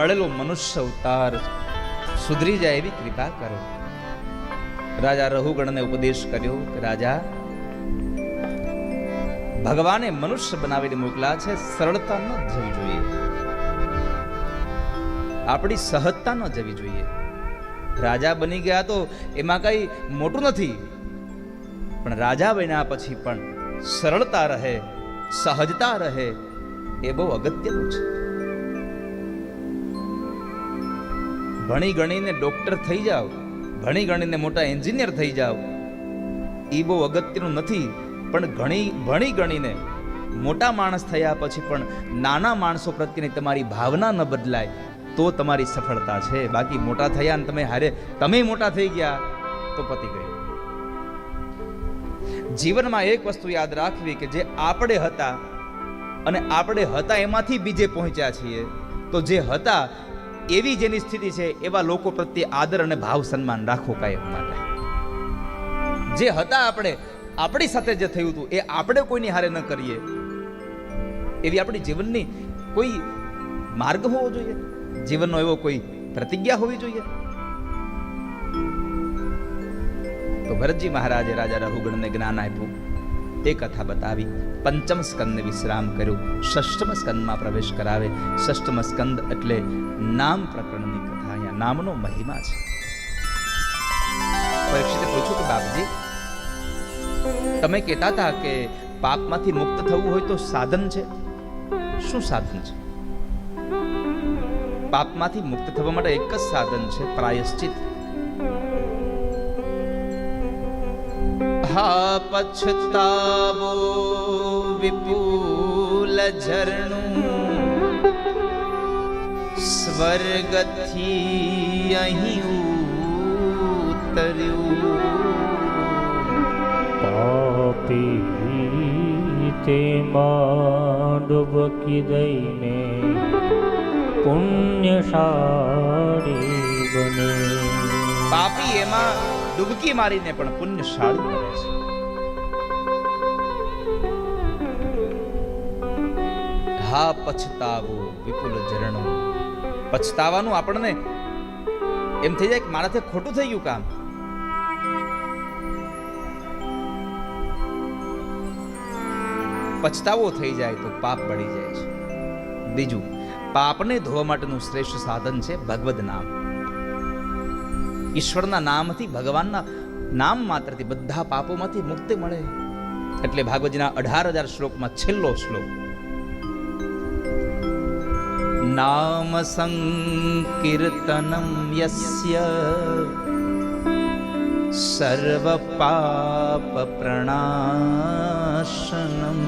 મળેલો મનુષ્ય અવતાર સુધરી જાય એવી કૃપા કરો. રાજા રઘુગણને ઉપદેશ કર્યો કે, રાજા, ભગવાને મનુષ્ય બનાવીને મોકલા છે, સરળતા ન જવી જોઈએ. આપણી સહજતા ન જવી જોઈએ. રાજા બની ગયા તો એમાં કઈ મોટું નથી. પણ રાજા બન્યા પછી પણ સરળતા રહે, સહજતા રહે, એ બહુ અગત્યનું છે. ભણી ગણીને ડોક્ટર થઈ જાઓ. ભણી ગણીને મોટા એન્જિનિયર થઈ જાઓ. એ બહુ અગત્યનું નથી, પણ ઘણી, ભણી ગણીને મોટા માણસ થયા પછી પણ નાના માણસો પ્રત્યેની તમારી ભાવના ન બદલાય, તો તમારી સફળતા છે. બાકી મોટા થયા ને તમે હારે, તમે મોટા થઈ ગયા, તો પતી ગયું. જીવનમાં એક વસ્તુ યાદ રાખવી કે જે આપણે હતા અને આપણે હતા એમાંથી બીજે પહોંચ્યા છીએ, તો જે હતા એવી જેની સ્થિતિ છે, એવા લોકો પ્રત્યે આદર અને ભાવ સન્માન રાખો કાયમ માટે. જે હતા આપણે, આપણી સાથે જે થયું હતું, એ આપણે કોઈની હારે ન કરીએ. એવી આપણી જીવનની કોઈ માર્ગ હોવો જોઈએ? જીવનનો એવો કોઈ પ્રતિજ્ઞા હોવી જોઈએ? તો ભરતજી મહારાજે રાજા રઘુગણને જ્ઞાન આપ્યું. તે કથા બતાવી, પંચમ સ્કંદને વિશ્રામ કર્યો. ષષ્ઠમ સ્કંદમાં પ્રવેશ કરાવે. ષષ્ઠમ સ્કંદ એટલે નામ પ્રકરણની કથા. અહીંયા નામનો મહિમા છે. પરીક્ષિતે પૂછ્યું કે, બાપજી, તમે કહેતા હતા કે પાપમાંથી મુક્ત થવું હોય તો સાધન છે? શું સાધન છે? પાપમાંથી મુક્ત થવા માટે એક જ સાધન છે, પ્રાયશ્ચિત. હા પછતાવો વિપુલ ઝરણું સ્વર્ગથી અહીં ઉતર્યું પાપી તેમાં ડૂબકી દઈને પુણ્યશાળી બને પાપી એમાં ડૂબકી મારીને પણ પુણ્યશાળી બને છે. હા, પછતાવો વિપુલ જરણો પછતાવાનું આપણને એમ થઈ જાય કે મારાથી ખોટું થઈ ગયું કામ. પછતાવો થઈ જાય તો પાપ બળી જાય છે. બીજું, પાપને ધોવા માટેનું શ્રેષ્ઠ સાધન છે ભગવદ નામ. ઈશ્વરના નામથી, ભગવાનના નામ માત્રથી બધા પાપોમાંથી મુક્તિ મળે. એટલે ભાગવતજીના અઢાર હજાર શ્લોકમાં છેલ્લો શ્લોક. નામ સંકીર્તનમ યસ્ય સર્વ પાપ પ્રણાશનમ.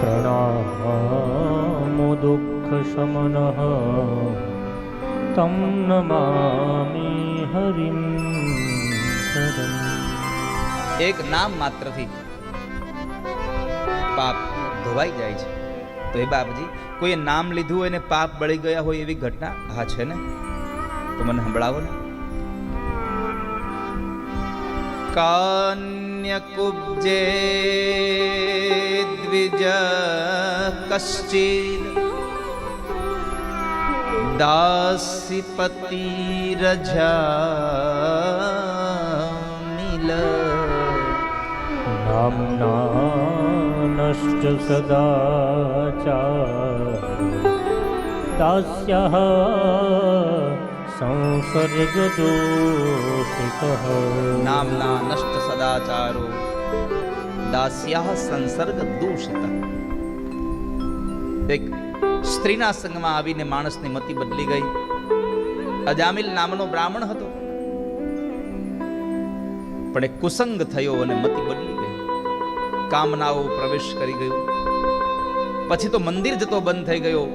પ્રણામો દુઃખ શમન તમ નમામી હરિમ એક નામ માત્રથી પાપ ધોવાઈ જાય છે. તો એ બાપજી, કોઈએ નામ લીધું હોય ને પાપ બળી ગયા હોય એવી ઘટના? હા, છે ને? તો મને સંભળાવો ને. કાન્યકુબ્જે દ્વિજ કશ્ચિદ દાસીપતિ રજામિલ નામના નષ્ટ સદાચા દાસ્યઃ સંસર્ગ દોષિતઃ નામના નષ્ટ સદાચારો દાસ્યા સંસર્ગ દૂષિત એક સ્ત્રીના સંગમાં આવીને માણસની મતિ બદલી ગઈ. અજામિલ નામનો બ્રાહ્મણ હતો. પણ એક કુસંગ થયો અને મતિ બદલી ગઈ. કામનાઓ પ્રવેશ કરી ગયો. પછી તો મંદિર જતો બંધ થઈ ગયો.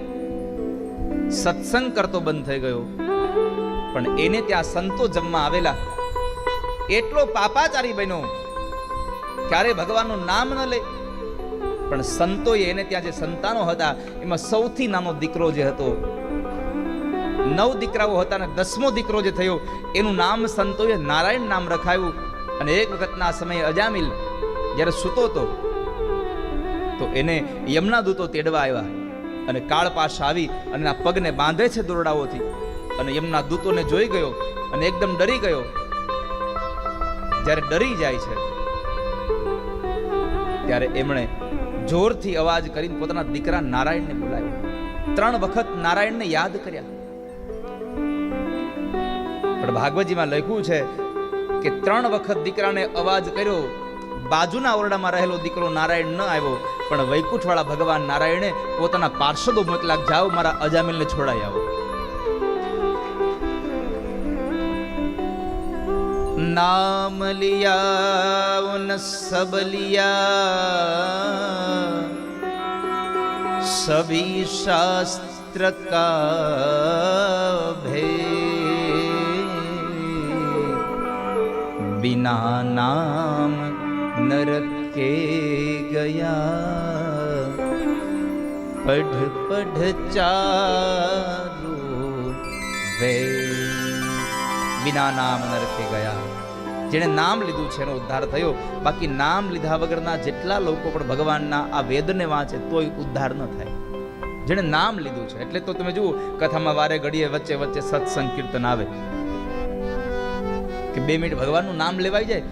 સત્સંગ કરતો બંધ થઈ ગયો. પણ એને ત્યાં સંતો જમવા આવેલા. એટલો પાપાચારી બન્યો. ક્યારે ભગવાનનું નામ ન લે. પણ સંતોએ એને ત્યાં જે સંતાનો હતા, એમાં સૌથી નાનો દીકરો જે હતો, નવ દીકરાઓ હતા અને દસમો દીકરો જે થયો, એનું નામ સંતોએ નારાયણ નામ રખાયું અને એક વખતના સમયે અજામિલ જ્યારે સૂતો હતો, તો એને યમના દૂતો તેડવા આવ્યા અને કાળ પાસ આવી અને આ પગને બાંધે છે દોરડાઓથી અને યમના દૂતોને જોઈ ગયો અને એકદમ ડરી ગયો. જ્યારે ડરી જાય છે, ત્યારે એમણે જોરથી અવાજ કરીને પોતાના દીકરા નારાયણને બોલાવ્યો. ત્રણ વખત નારાયણને યાદ કર્યા. પણ ભાગવતજીમાં લખ્યું છે કે ત્રણ વખત દીકરાને અવાજ કર્યો. બાજુના ઓરડામાં રહેલો દીકરો નારાયણ ન આવ્યો, પણ વૈકુંઠવાળા ભગવાન નારાયણે પોતાના પાર્ષદો મોકલા જાઓ, મારા અજામિલને છોડાઈ આવો. नाम लिया उन सब लिया सभी शास्त्र का भेद बिना नाम नरक के गया पढ़ पढ़ चारो वेद વિના નામ નરકે ગયા. જેણે નામ લીધું છે એનો ઉદ્ધાર થયો. બાકી નામ લીધા વગરના જેટલા લોકો પણ ભગવાનના આ વેદને વાંચે તોય ઉદ્ધાર ન થાય. જેણે નામ લીધું છે, એટલે તો તમે જુઓ, કથામાં વારે ઘડીએ વચ્ચે વચ્ચે સત્સંગ કીર્તન આવે. કે બે મિનિટ ભગવાનનું નામ લેવાઈ જાય.